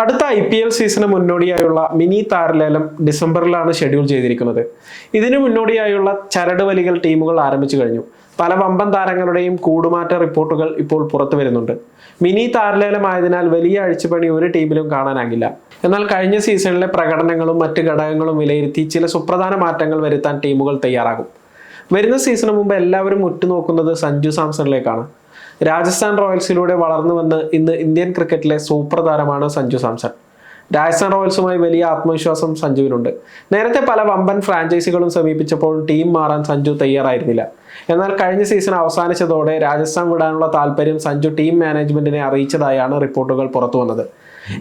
അടുത്ത I P L season മുന്നോടിയായുള്ള mini താരലേലം ഡിസംബറിലാണ് ഷെഡ്യൂൾ ചെയ്തിരിക്കുന്നത്. ഇതിനു മുന്നോടിയായുള്ള ചരട് വലികൾ ടീമുകൾ ആരംഭിച്ചു കഴിഞ്ഞു. പല വമ്പൻ താരങ്ങളുടെയും കൂടുമാറ്റ റിപ്പോർട്ടുകൾ ഇപ്പോൾ പുറത്തു വരുന്നുണ്ട്. മിനി താരലേലമായതിനാൽ വലിയ അഴിച്ചുപണി ഒരു ടീമിലും കാണാനാകില്ല. എന്നാൽ കഴിഞ്ഞ സീസണിലെ പ്രകടനങ്ങളും മറ്റ് ഘടകങ്ങളും വിലയിരുത്തി ചില സുപ്രധാന മാറ്റങ്ങൾ വരുത്താൻ ടീമുകൾ തയ്യാറാകും. വരുന്ന സീസണു മുമ്പ് എല്ലാവരും ഉറ്റുനോക്കുന്നത് സഞ്ജു സാംസണിലേക്കാണ്. രാജസ്ഥാൻ റോയൽസിലൂടെ വളർന്നു വന്ന് ഇന്ന് ഇന്ത്യൻ ക്രിക്കറ്റിലെ സൂപ്പർ താരമാണ് സഞ്ജു സാംസൺ. രാജസ്ഥാൻ റോയൽസുമായി വലിയ ആത്മവിശ്വാസം സഞ്ജുവിനുണ്ട്. നേരത്തെ പല വമ്പൻ ഫ്രാഞ്ചൈസികളും സമീപിച്ചപ്പോൾ ടീം മാറാൻ സഞ്ജു തയ്യാറായിരുന്നില്ല. എന്നാൽ കഴിഞ്ഞ സീസൺ അവസാനിച്ചതോടെ രാജസ്ഥാൻ വിടാനുള്ള താല്പര്യം സഞ്ജു ടീം മാനേജ്മെന്റിനെ അറിയിച്ചതായാണ് റിപ്പോർട്ടുകൾ പുറത്തു വന്നത്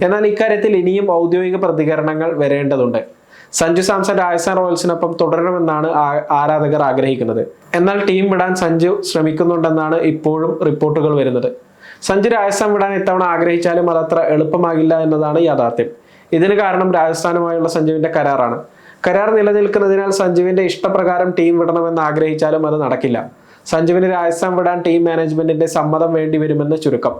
എന്നാൽ ഇക്കാര്യത്തിൽ ഇനിയും ഔദ്യോഗിക പ്രതികരണങ്ങൾ വരേണ്ടതുണ്ട്. സഞ്ജു സാംസൺ രാജസ്ഥാൻ റോയൽസിനൊപ്പം തുടരണമെന്നാണ് ആരാധകർ ആഗ്രഹിക്കുന്നത്. എന്നാൽ ടീം വിടാൻ സഞ്ജു ശ്രമിക്കുന്നുണ്ടെന്നാണ് ഇപ്പോഴും റിപ്പോർട്ടുകൾ വരുന്നത്. സഞ്ജു രാജസ്ഥാൻ വിടാൻ ഇത്തവണ ആഗ്രഹിച്ചാലും അതത്ര എളുപ്പമാകില്ല എന്നതാണ് യാഥാർത്ഥ്യം. ഇതിന് കാരണം രാജസ്ഥാനുമായുള്ള സഞ്ജുവിന്റെ കരാറാണ്. കരാർ നിലനിൽക്കുന്നതിനാൽ സഞ്ജുവിന്റെ ഇഷ്ടപ്രകാരം ടീം വിടണമെന്ന് ആഗ്രഹിച്ചാലും അത് നടക്കില്ല. സഞ്ജുവിന് രാജസ്ഥാൻ വിടാൻ ടീം മാനേജ്മെന്റിന്റെ സമ്മതം വേണ്ടിവരുമെന്ന് ചുരുക്കം.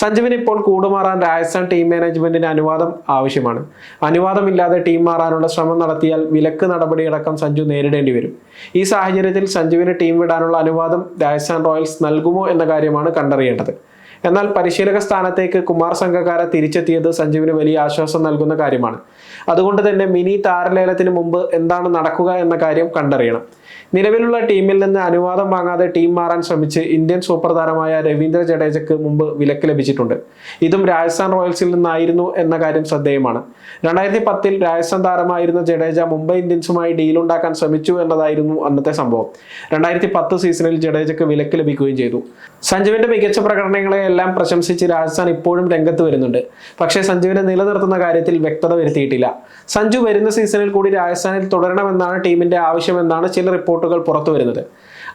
സഞ്ജുവിന് ഇപ്പോൾ കൂടുമാറാൻ രാജസ്ഥാൻ ടീം മാനേജ്മെന്റിന് അനുവാദം ആവശ്യമാണ്. അനുവാദമില്ലാതെ ടീം മാറാനുള്ള ശ്രമം നടത്തിയാൽ വിലക്ക് നടപടിയടക്കം സഞ്ജു നേരിടേണ്ടി വരും. ഈ സാഹചര്യത്തിൽ സഞ്ജുവിന് ടീം വിടാനുള്ള അനുവാദം രാജസ്ഥാൻ റോയൽസ് നൽകുമോ എന്ന കാര്യമാണ് കണ്ടറിയേണ്ടത്. എന്നാൽ പരിശീലക സ്ഥാനത്തേക്ക് കുമാർ സംഘക്കാര തിരിച്ചെത്തിയത് സഞ്ജുവിന് വലിയ ആശ്വാസം നൽകുന്ന കാര്യമാണ്. അതുകൊണ്ട് തന്നെ മിനി താരലേലത്തിന് മുമ്പ് എന്താണ് നടക്കുക എന്ന കാര്യം കണ്ടറിയണം. നിലവിലുള്ള ടീമിൽ നിന്ന് അനുവാദം വാങ്ങാതെ ടീം മാറാൻ ശ്രമിച്ച് ഇന്ത്യൻ സൂപ്പർ താരമായ രവീന്ദ്ര ജഡേജയ്ക്ക് മുമ്പ് വിലക്ക് ലഭിച്ചിട്ടുണ്ട്. ഇതും രാജസ്ഥാൻ റോയൽസിൽ നിന്നായിരുന്നു എന്ന കാര്യം ശ്രദ്ധേയമാണ്. രണ്ടായിരത്തി പത്തിൽ രാജസ്ഥാൻ താരമായിരുന്ന ജഡേജ മുംബൈ ഇന്ത്യൻസുമായി ഡീലുണ്ടാക്കാൻ ശ്രമിച്ചു എന്നതായിരുന്നു അന്നത്തെ സംഭവം. രണ്ടായിരത്തി പത്ത് സീസണിൽ ജഡേജയ്ക്ക് വിലക്ക് ലഭിക്കുകയും ചെയ്തു. സഞ്ജുവിന്റെ മികച്ച പ്രകടനങ്ങളെ എല്ലാം പ്രശംസിച്ച് രാജസ്ഥാൻ ഇപ്പോഴും രംഗത്ത് വരുന്നുണ്ട്. പക്ഷേ സഞ്ജുവിനെ നിലനിർത്തുന്ന കാര്യത്തിൽ വ്യക്തത വരുത്തിയിട്ടില്ല. സഞ്ജു വരുന്ന സീസണിൽ കൂടി രാജസ്ഥാനിൽ തുടരണമെന്നാണ് ടീമിന്റെ ആവശ്യമെന്നാണ് ചില റിപ്പോർട്ടുകൾ പുറത്തു വരുന്നത്.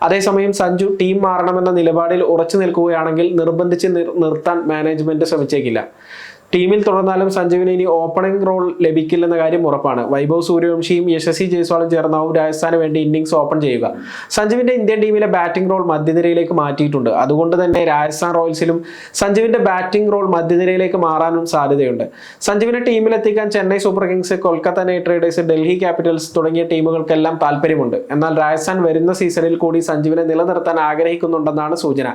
അതേസമയം സഞ്ജു ടീം മാറണമെന്ന നിലപാടിൽ ഉറച്ചു നിൽക്കുകയാണെങ്കിൽ നിർബന്ധിച്ച് നിർ- നിർത്താൻ മാനേജ്മെന്റ് ശ്രമിച്ചേക്കില്ല. ടീമിൽ തുടർന്നാലും സഞ്ജുവിന് ഇനി ഓപ്പണിംഗ് റോൾ ലഭിക്കില്ലെന്ന കാര്യം ഉറപ്പാണ്. വൈഭവ് സൂര്യവംശിയും യശസ്വി ജയ്സ്വാളും ചേർന്നാവും രാജസ്ഥാന് വേണ്ടി ഇന്നിംഗ്സ് ഓപ്പൺ ചെയ്യുക. സഞ്ജുവിന്റെ ഇന്ത്യൻ ടീമിലെ ബാറ്റിംഗ് റോൾ മധ്യനിരയിലേക്ക് മാറ്റിയിട്ടുണ്ട്. അതുകൊണ്ട് തന്നെ രാജസ്ഥാൻ റോയൽസിലും സഞ്ജുവിന്റെ ബാറ്റിംഗ് റോൾ മധ്യനിരയിലേക്ക് മാറാനും സാധ്യതയുണ്ട്. സഞ്ജുവിനെ ടീമിലെത്തിക്കാൻ Chennai Super Kings Kolkata Knight Riders Delhi Capitals തുടങ്ങിയ ടീമുകൾക്കെല്ലാം താല്പര്യമുണ്ട്. എന്നാൽ രാജസ്ഥാൻ വരുന്ന സീസണിൽ കൂടി സഞ്ജുവിനെ നിലനിർത്താൻ ആഗ്രഹിക്കുന്നുണ്ടെന്നാണ് സൂചന.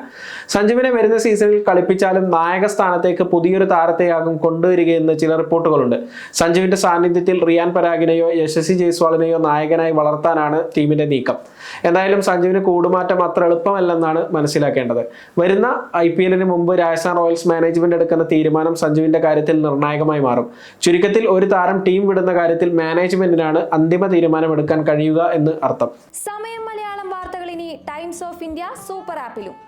സഞ്ജുവിനെ വരുന്ന സീസണിൽ കളിപ്പിച്ചാലും നായക സ്ഥാനത്തേക്ക് പുതിയൊരു താരത്തെയാകും കൊണ്ടുവരികയെന്ന് ചില റിപ്പോർട്ടുകളുണ്ട്. സഞ്ജുവിന്റെ സാന്നിധ്യത്തിൽ റിയാൻ പരാഗിനെയോ യശസ്വി ജയ്സ്വാളിനെയോ നായകനായി വളർത്താനാണ് ടീമിന്റെ നീക്കം. എന്തായാലും സഞ്ജുവിന് കൂടുമാറ്റം അത്ര എളുപ്പമല്ലെന്നാണ് മനസ്സിലാക്കേണ്ടത്. വരുന്ന ഐ പി എല്ലിന് മുമ്പ് രാജസ്ഥാൻ റോയൽസ് മാനേജ്മെന്റ് എടുക്കുന്ന തീരുമാനം സഞ്ജുവിന്റെ കാര്യത്തിൽ നിർണായകമായി മാറും. ചുരുക്കത്തിൽ ഒരു താരം ടീം വിടുന്ന കാര്യത്തിൽ മാനേജ്മെന്റിനാണ് അന്തിമ തീരുമാനമെടുക്കാൻ കഴിയുക എന്ന് അർത്ഥം. സമയം മലയാളം വാർത്തകൾ ഇനി ടൈംസ് ഓഫ് ഇന്ത്യ സൂപ്പർ ആപ്പിലും.